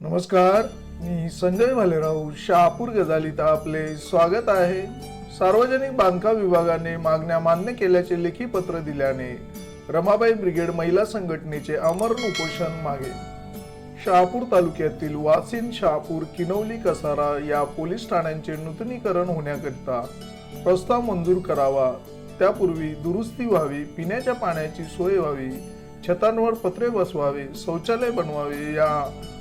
नमस्कार मी संजय भालेराव शहापूर गजालीत आपले स्वागत आहे. सार्वजनिक बांधकाम विभागाने मागण्या मान्य केल्याचे लेखी पत्र दिल्याने रमाबाई ब्रिगेड महिला संघटनेचे अमरण उपोषण मागे. शहापूर तालुक्यातील वासिन शहापूर किनवली कसारा या पोलीस ठाण्यांचे नूतनीकरण होण्याकरिता प्रस्ताव मंजूर करावा. त्यापूर्वी दुरुस्ती व्हावी पिण्याच्या पाण्याची सोय व्हावी छतांवर पत्रे बसवावे शौचालय बनवावे या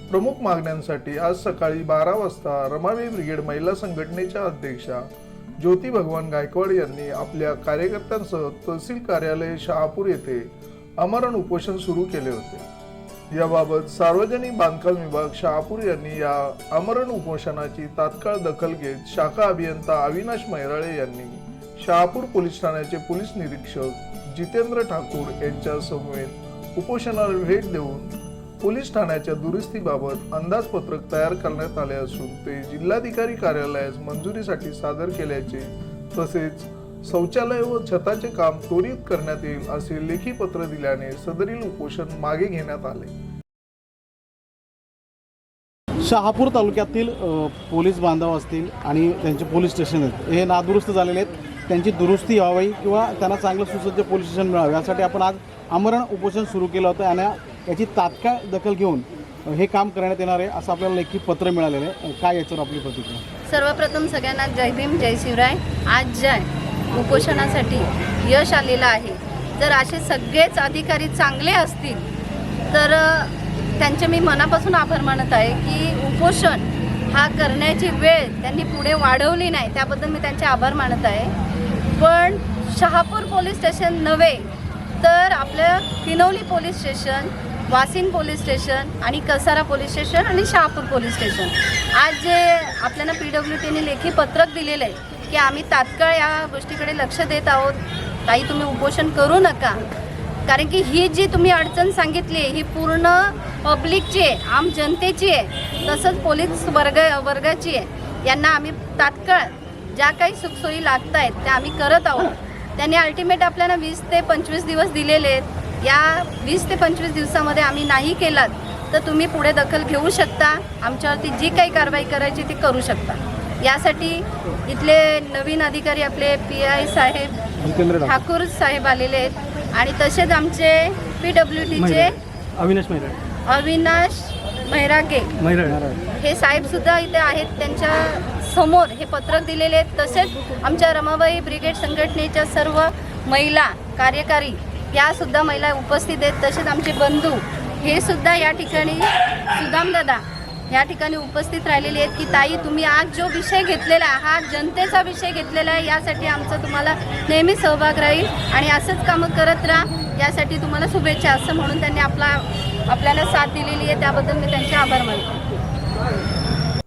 प्रमुख मागण्यांसाठी आज सकाळी बारा वाजता रमाबाई ब्रिगेड महिला संघटनेच्या अध्यक्षा ज्योती भगवान गायकवाड यांनी आपल्या कार्यकर्त्यांसह तहसील कार्यालय शहापूर येथे आमरण उपोषण सुरू केले होते. याबाबत सार्वजनिक बांधकाम विभाग शहापूर यांनी या आमरण उपोषणाची तात्काळ दखल घेत शाखा अभियंता अविनाश मैराळे यांनी शहापूर पोलीस ठाण्याचे पोलीस निरीक्षक जितेंद्र ठाकूर यांच्या समवेत उपोषणाला भेट देऊन पोलीस ठाण्याच्या दुरुस्तीबाबत अंदाजपत्रक तयार करण्यात आले असून ते जिल्हाधिकारी कार्यालयास मंजुरीसाठी सादर केल्याचे तसेच शौचालय व छताचे काम त्वरित करण्यात येईल असे लेखी पत्र दिल्याने सदरील उपोषण मागे घेण्यात आले. शहापूर तालुक्यातील पोलीस बांधव असतील आणि त्यांचे पोलीस स्टेशन आहेत हे नादुरुस्त झालेले आहेत. त्यांची दुरुस्ती व्हावी किंवा त्यांना चांगलं सुसज्ज पोलीस स्टेशन मिळावं. यासाठी आपण आज आमरण उपोषण सुरू केलं होतं आणि याची तात्काळ दखल घेऊन हे काम करण्यात येणार आहे असं आपल्याला लेखी पत्र मिळालेलं आहे. काय याच्यावर आपली प्रतिक्रिया? सर्वप्रथम सगळ्यांना जय भीम जय शिवराय. आज जय उपोषणासाठी यश आलेलं आहे जर असे सगळेच अधिकारी चांगले असतील तर त्यांचे मी मनापासून आभार मानत आहे की उपोषण हा करण्याची वेळ त्यांनी पुढे वाढवली नाही त्याबद्दल मी त्यांचे आभार मानत आहे. पण शहापूर पोलीस स्टेशन नव्हे तर आपलं Kinwali police station Vasind police station आणि कसारा पोलीस स्टेशन आणि शहापूर पोलीस स्टेशन. आज जे आपल्याला पी डब्ल्यू टीने लेखी पत्रक दिलेलं आहे की आम्ही तात्काळ या गोष्टीकडे लक्ष देत आहोत. काही तुम्ही उपोषण करू नका. कारण की ही जी तुम्ही अडचण सांगितली ही पूर्ण पब्लिकची आहे आम जनतेची आहे तसंच पोलीस वर्ग वर्गाची आहे. यांना आम्ही तात्काळ ज्या काही सुखसोयी लागत आहेत त्या आम्ही करत आहोत. त्यांनी अल्टिमेट आपल्याला वीस ते पंचवीस दिवस दिलेले आहेत. या वीस ते पंचवीस दिवसामध्ये आम्ही नाही केलात तर तुम्ही पुढे दखल घेऊ शकता. आमच्यावरती जी काही कारवाई करायची ती करू शकता. यासाठी इथले नवीन अधिकारी आपले पी आय साहेब ठाकूर साहेब आलेले आहेत. आणि तसेच आमचे पी डब्ल्यू टीचे अविनाश अविनाश मैरागे हे साहेब सुद्धा इथे आहेत. त्यांच्या समोर हे पत्रक दिलेले आहेत. तसेच आमच्या रमाबाई ब्रिगेड संघटनेच्या सर्व महिला कार्यकारी या सुद्धा महिला उपस्थित आहेत. तसेच आमचे बंधू हे सुद्धा या ठिकाणी सुदामदादा या ठिकाणी उपस्थित राहिलेले आहेत की ताई तुम्ही आज जो विषय घेतलेला आहे हा जनतेचा विषय घेतलेला आहे यासाठी आमचा तुम्हाला नेहमी सहभाग राहील आणि असंच कामं करत राहा. यासाठी तुम्हाला शुभेच्छा. असं म्हणून त्यांनी आपला आपल्याला साथ दिलेली आहे. त्याबद्दल मी त्यांचे आभार मानतो.